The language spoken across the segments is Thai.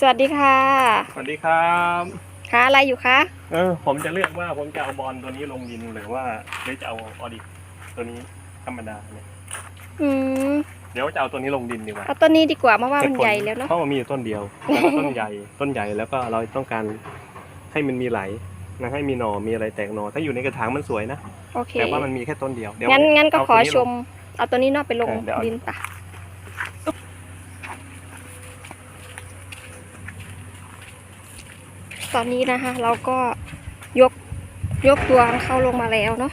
สวัสดีค่ะ สวัสดีครับค้าอะไรอยู่คะ เออผมจะเลือกว่าผมจะเอาบอลตัวนี้ลงดินหรือว่าหรือจะเอาออดิตัวนี้ธรรมดาเนี่ยอืม เดี๋ยวจะเอาตัวนี้ลงดินดีกว่าเอาต้นนี้ดีกว่าเพราะว่ามันตุผใหญ่แล้วเนาะเพราะมันมีอยู่ต้นเดียวแล้วก็ต้นใหญ่ต้นใหญ่แล้วก็เราต้องการให้มันมีไหลนะให้มีหน่อมีอะไรแตกหน่อถ้าอยู่ในกระถางมันสวยนะโอเคแต่ว่ามันมีแค่ต้นเดียวเดี๋ยวงั้นงั้นก็เาขอตัวนี้ชลงมเอาตัวนี้เนอกไปลงเออเดี๋ยวเอาดินปะ ตอนนี้นะคะ เราก็ยกยกตัวเข้าลงมาแล้วเนาะ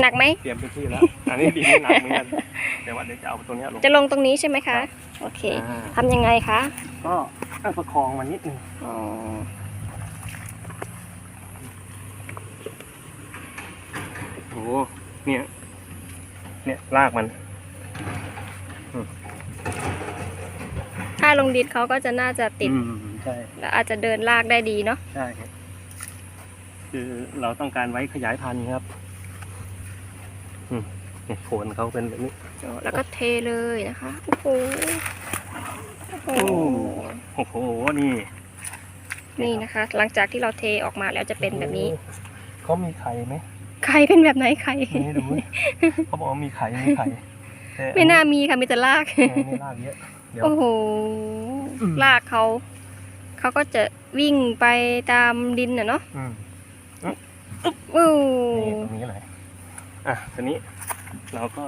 หนักไหมเตรียมพื้นที่แล้ว อันนี้ดินไม่หนักเหมือนกันเดี๋ยวว่าเดี๋ยวจะเอาตัวเนี้ยลง จะลงตรงนี้ใช่ไหมคะ โอเคอ่าทำยังไงคะ ก็ต้องประคองมันนิดนึงอ๋อโอ้โห เนี่ย เนี่ยลากมัน ถ้าลงดินเขาก็จะน่าจะติดอืม ใช่แล้วอาจจะเดินลากได้ดีเนาะใช่ครับ คือเราต้องการไว้ขยายพันธุ์ครับอืมเนี่ยโคนเขาเป็นแบบนี้ แล้วก็เทเลยนะคะโอ้โหโอ้โหโอ้โหนี่นี่นะคะ หลังจากที่เราเทออกมาแล้วจะเป็นแบบนี้เขามีไข่ไหมไข่เป็นแบบไหนไข่ไม่รู้เขาบอกว่ามีไข่มีไข่แต่ไม่น่ามีค่ะมีแต่รากเออนี่รากเยอะเดี๋ยวโอ้โหอืมรากเขา เขาก็จะวิ่งไปตามดินน่ะเนาะอืมอู้นี่ตรงนี้เลยอะทีนี้เราก็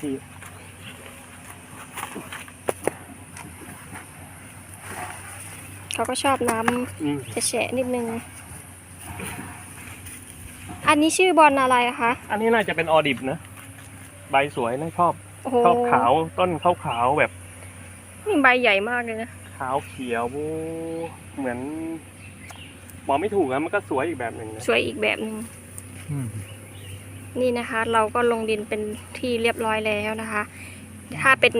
ที่เขาก็ชอบน้ำอืมแฉะๆนิดนึง อันนี้ชื่อบอลอะไรอะคะ อันนี้น่าจะเป็นออดิบนะ ใบสวยนะชอบโอ้โหชอบขาวต้นขาวขาวๆแบบ นี่ใบใหญ่มากเลยนะ ขาวเขียวเหมือนบอกไม่ถูกอะมันก็สวยอีกแบบหนึ่งนะสวยอีกแบบหนึ่งนี่นะคะ เราก็ลงดินเป็นที่เรียบร้อยแล้วนะคะ ถ้าเป็น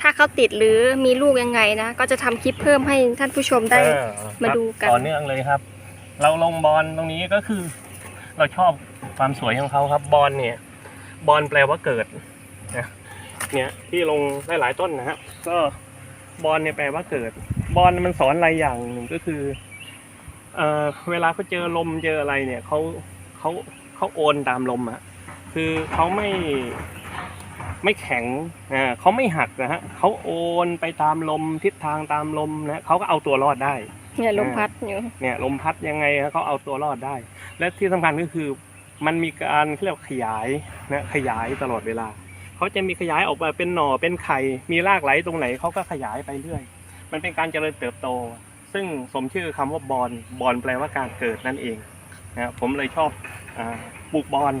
ถ้าเขาติดหรือมีลูกยังไงนะ ก็จะทำคลิปเพิ่มให้ท่านผู้ชมได้เออมาดูกันต่อเนื่องเลยครับ เราลงบอลตรงนี้ก็คือ เราชอบความสวยของเขาครับบอลเนี่ยบอลแปลว่าเกิดนะเนี่ยที่ลงได้หลายต้นนะฮะก็ บอลเนี่ยแปลว่าเกิด บอลมันสอนอะไรอย่างหนึ่งก็คือเอ่อเวลาเขาเจอลมเจออะไรเนี่ยเขาเขาเขาโอนตามลมอะคือเขาไม่ไม่แข็งอ่าเขาไม่หักนะฮะเขาโอนไปตามลมทิศทางตามลมนะเขาก็เอาตัวรอดได้ เนี่ยลมพัดอยู่เนี่ยลมพัดยังไงเขาเอาตัวรอดได้ และที่สำคัญก็คือมันมีการเขาเรียกว่าขยายนะขยายตลอดเวลา เขาจะมีขยายออกมาเป็นหน่อเป็นไข่ มีรากไหลตรงไหนเขาก็ขยายไปเรื่อย มันเป็นการเจริญเติบโต ซึ่งสมชื่อคำว่าบอลบอลแปลว่าการเกิดนั่นเองนะผมเลยชอบอปลูกบอล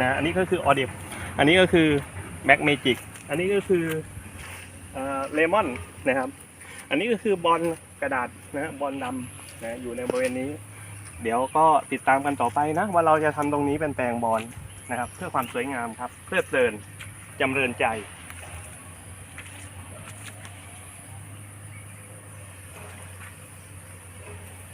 นะอันนี้ก็คือออเดฟอันนี้ก็คือแบ็กเมจิกอันนี้ก็คือเลมอนนะครับ อันนี้ก็คือบอลกระดาษนะบอลดำนะอยู่ในบริเวณนี้ เดี๋ยวก็ติดตามกันต่อไปนะ ว่าเราจะทำตรงนี้เป็นแปลงบอลนะครับ เพื่อความสวยงามครับ เพื่อเพลิน จำเริญใจ